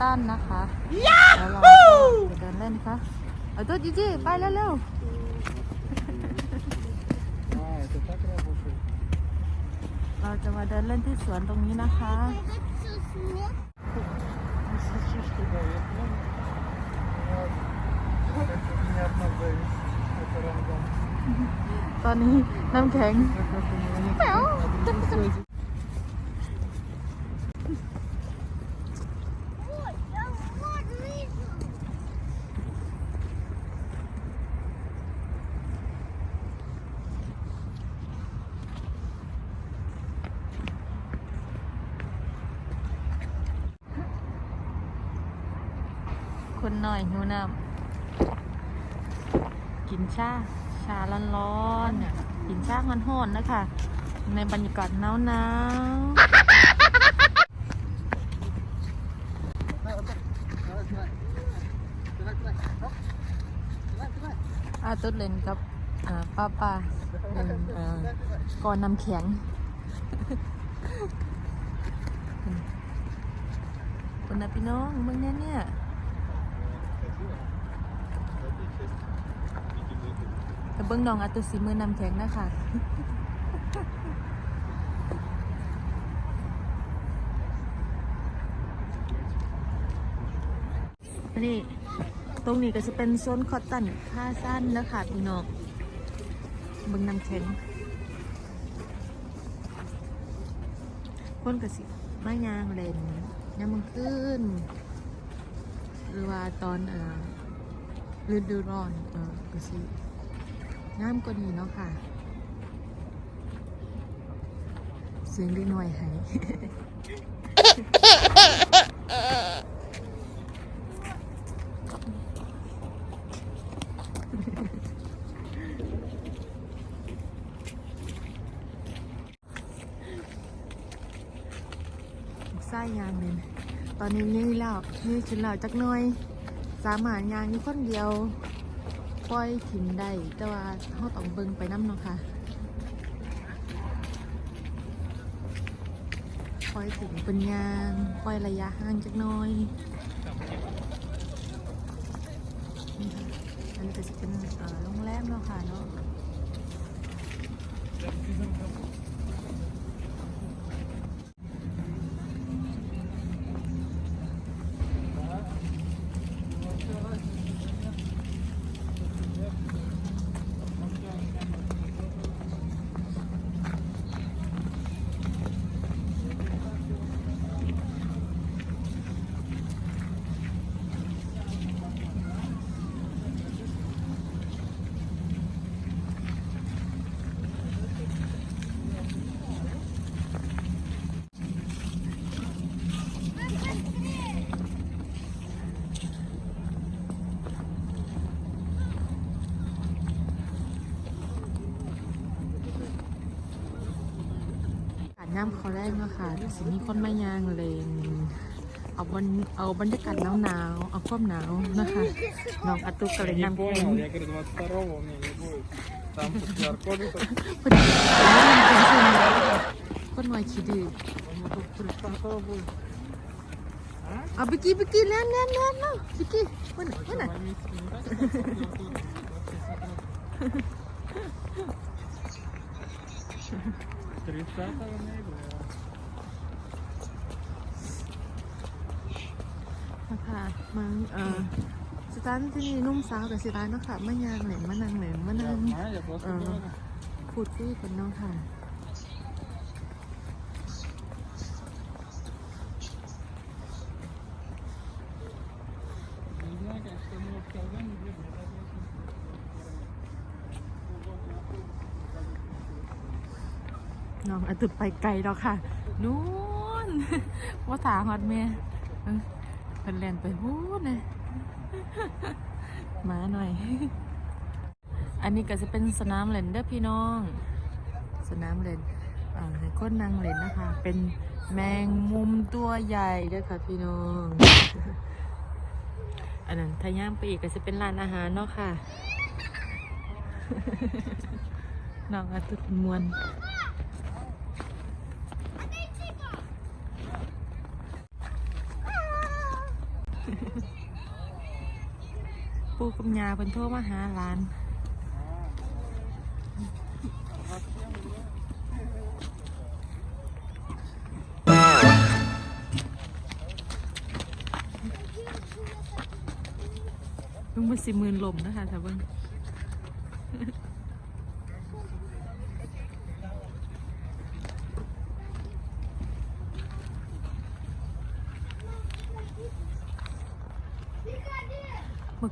ตันนะคะแเาก็เดินเล่นนะคะเอาตัวจีจีไปเร็วๆเราจะมาเดินเล่นที่สวนตรงนี้นะคะตอนนี้น้ำแข็ง คนหน่อยหิวน้ำกินชา ชาร้อนๆเนี่ยกินชาฮ้อนๆนะคะ ในบรรยากาศหนาวๆอาตุดเล่นกับป้าป้าก่อนนำแข็งคนนะพี่น้องมึงเนี่ยเนี่ยแต่ เบิ้งน้องอาตุสีมือนำแข็งนะคะนี่ตรงนี้ก็จะเป็นโซนคอตตันผ้าสั้นนะคะพี่น้องเบึงน้ำแข็งคนก็สิมายางเล่นยามมันขึ้น หรือว่าตอนเอ่อฤดูร้อนเออก็สิ น้ำก็ดีเนาะค่ะ เสียงได้หน่อยให้ไส้ยางเลยตอนนี้นี่แล้วนี่ชุนแล้วจักหน่อย สามารถยางนี่คนเดียว ปล่อยถิ่นได้แต่ว่าเขาต้องเบิ่งไปน้ำเนาะค่ะปล่อยถิ่นเป็นยางปล่อยระยะห่างจักน้อยนี่ค่ะอันนี้ก็จะเป็นโรงแรมเนาะค่ะเนาะ อาบ น้ำเขาแรกนะค่ะสิมีค่อนไม่ยางเลนเอาบรรเอาบรรยากาศหนาวๆเอาความหนาวนะคะน้องอาตุกกะเลยนำแข็งคนน้อยขี้ดิ้อเอาไปกี้ไปกี้เล่นเล่นเล่นเนาะไปกี้วันไหนวัไหน По-английски не так, как Тридцатого ноября. ค่ะมาเอ่อสถานที่นี่นุ่มสาวกับสิร้านเนาะค่ะมายางเหลนมานางเหลนมา Я นาง знаю, я просто А. говорю. พูดคุยกันเนาะค่ะ น้องอาตุดไปไกลแล้วค่ะ นู้นว่าถาฮอดเมยเออเป็นแลนไปพูดนะมาหน่อย อันนี้ก็จะเป็นสนามเล่นเด้อพี่น้อง สนามเล่นให้คนนั่งเล่นนะคะ เป็นแมงมุมตัวใหญ่เด้อค่ะพี่น้อง อันนั้นถ้าย่างไปอีกก็จะเป็นร้านอาหารเนาะค่ะน้องอาตุดมวน ปู่กับยาเพิ่นโทรมาหาหลานมันสิมืนลมนะคะท่าเบิ่ง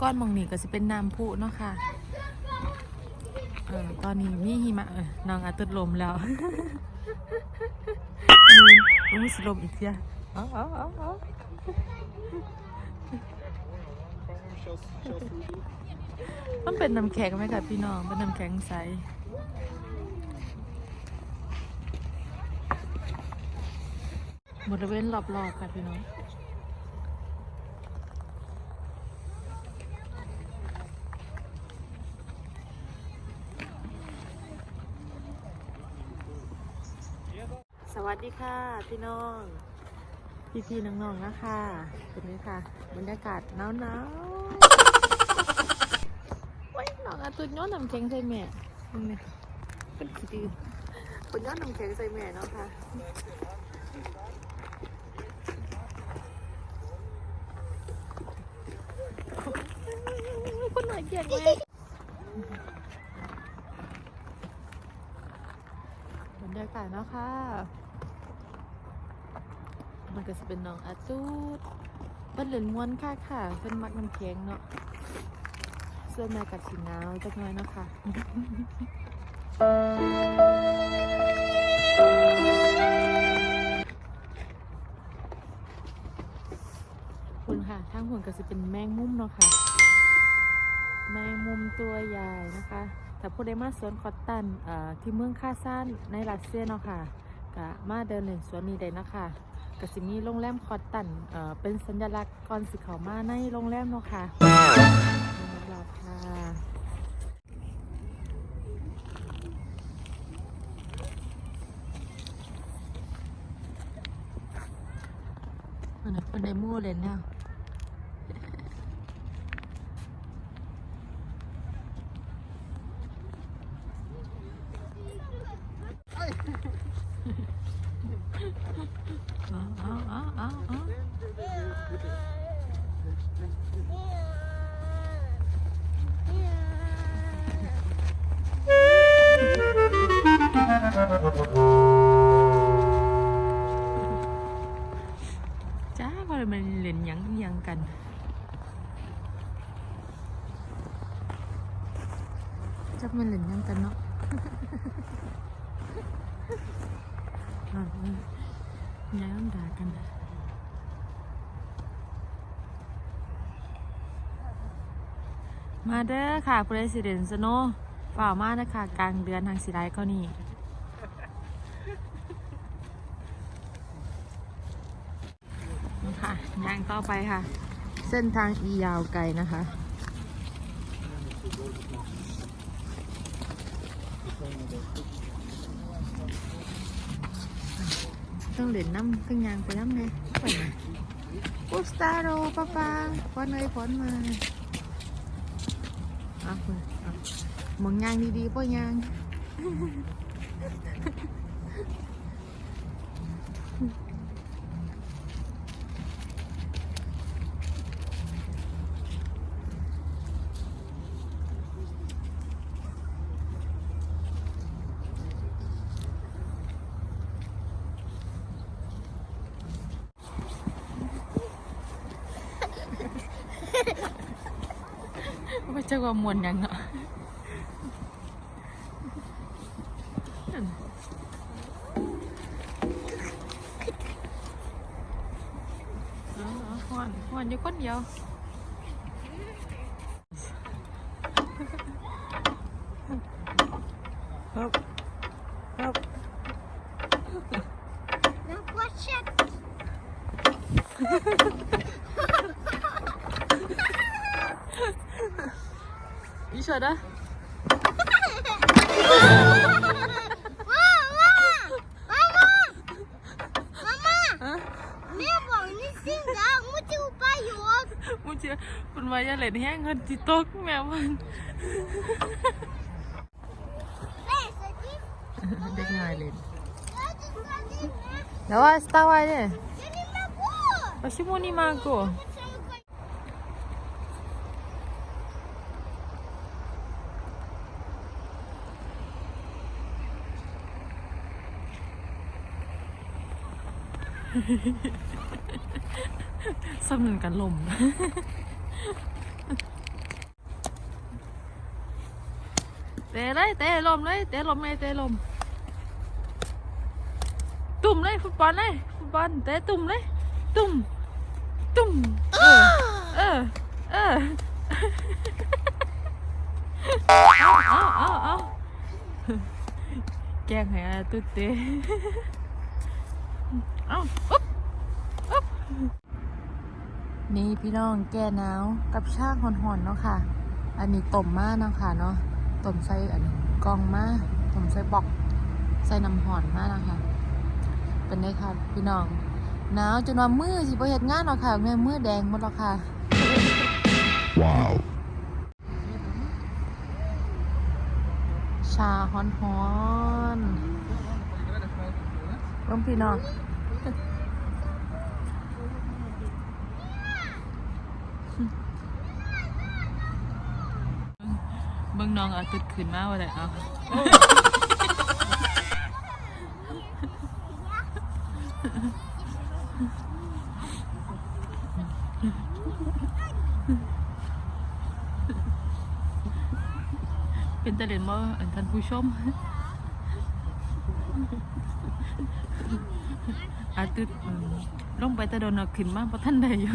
ก้อนมองนี่ก็จะเป็นน้ำพุเนาะค่ะเออตอนนี้มีหิมะเออน้องอาตุดลมแล้วนูนรู้สลมอีกเสียอ๋ออ๋ออ๋อมันเป็นน้ำแข็งไหมคะพี่น้องเป็นน้ำแข็งใสบริเวณรอบๆค่ะพี่น้อง วัสดีค่ะพี่น้อง พี่พี่ๆน้องๆนะคะเป็นไงค่ะบรรยากาศหนาวหนาวๆโอ้ยน้องอาตุนย้อนน้ำแข็งใส่แม่มึงเนี่ยเป็นขี้ดื้อเป็นย้อนน้ำแข็งใส่แม่เนาะค่ะคนหน่อยเกลียดแม่บรรยากาศเนาะค่ะ มันก็จะเป็นน้องอาตูดเป็นเหรียญม้วนค่ะค่ะเป็นมักน้ำแข็งเนาะเสื้อแม่กัดสีหนาวจักน่อยเนาะค่ะคุณค่ะทางหุ่นก็จะเป็นแมงมุมเนาะค่ะ แมงมุมตัวใหญ่นะคะแต่ผู้ใดมาสวนคอตตันที่เมืองคาซานในรัสเซียเนาะค่ะก็มาเดินเล่นสวนนี้ได้นะคะ ก็สิมีโรงแรมคอตตันเอ่อเป็นสัญลักษณ์ก่อนสิเขามาในโรงแรมเนาะค่ะรอค่ะอันนี้คนในหมู่เลยเนี่ย ล่นยังยังกันจักมันเล่นยังกันเนาะย้ายมันด่ากันมาเด้อค่ะ President Snow ฝ่ามานะคะกลางเดือนทางสิไรก็นี่ ค่ะย่างต่อไปค่ะ เส้นทางอียาวไกลนะคะต้องเล่นน้ำเครื่องยางไปน้ำไงปุ๊บสตาร์โรป้าป้าฝนเลยฝนมาเอาคุณเอามองยางดีๆป่ยางว่าจะว่าง เงินจิตกแม่มัน Hey, Saki. เด็กง่ายเล่น That's just not it, man. แล้วว่าสตาร์ไว้เนี่ย Get in my pool. ปาชิโมนี่มาโก สำนึกกันลม เตะเลยเตะลมเลยเตะลมเลยเตะลม ตุ่มเลยฟุตบอลเลยฟุตบอลเตะตุ่มเลย ตุ่ม ตุ่ม เออ เออ เออ เอาเอาเอาเอาแกล้งให้อาตุ๊ดเตะ เอาอุ๊บอุ๊บนี่พี่น้องแก้หนาวกับชาหอนๆเนาะค่ะ อันนี้ต้มมาเนาะค่ะเนาะต้มใส่อันนี้กล่องมาต้มใส่บอกใส่น้ำหอนมานะคะเป็นไงค่ะพี่น้องหนาวจนว่ามือสิบ่เฮ็ดงานหรอกค่ะแม่มือแดงหมดแล้วค่ะ Wow. ชาฮ้อนฮ้อนๆเบิ่งพี่น้อง เบิ่งน้องเอาตึดขึ้นมาว่าได้เอาเป็นตะเล่นบ่อันท่านผู้ชมอาตึดอืมลงไปแตะโดนเอาขึ้นมาเพราะท่านใดอยู่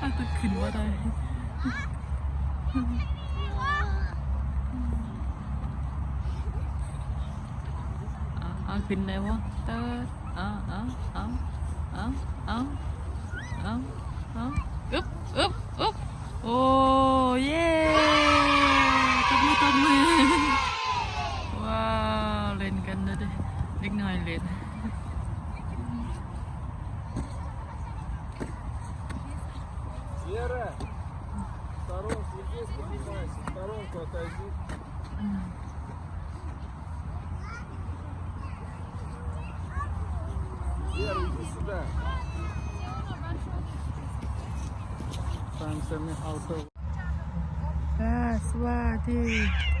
아, 또 그리워라. 아, 아, 빛내워. 아, 아, 아, 아, 아. Frank Semi Auto. Yes, what is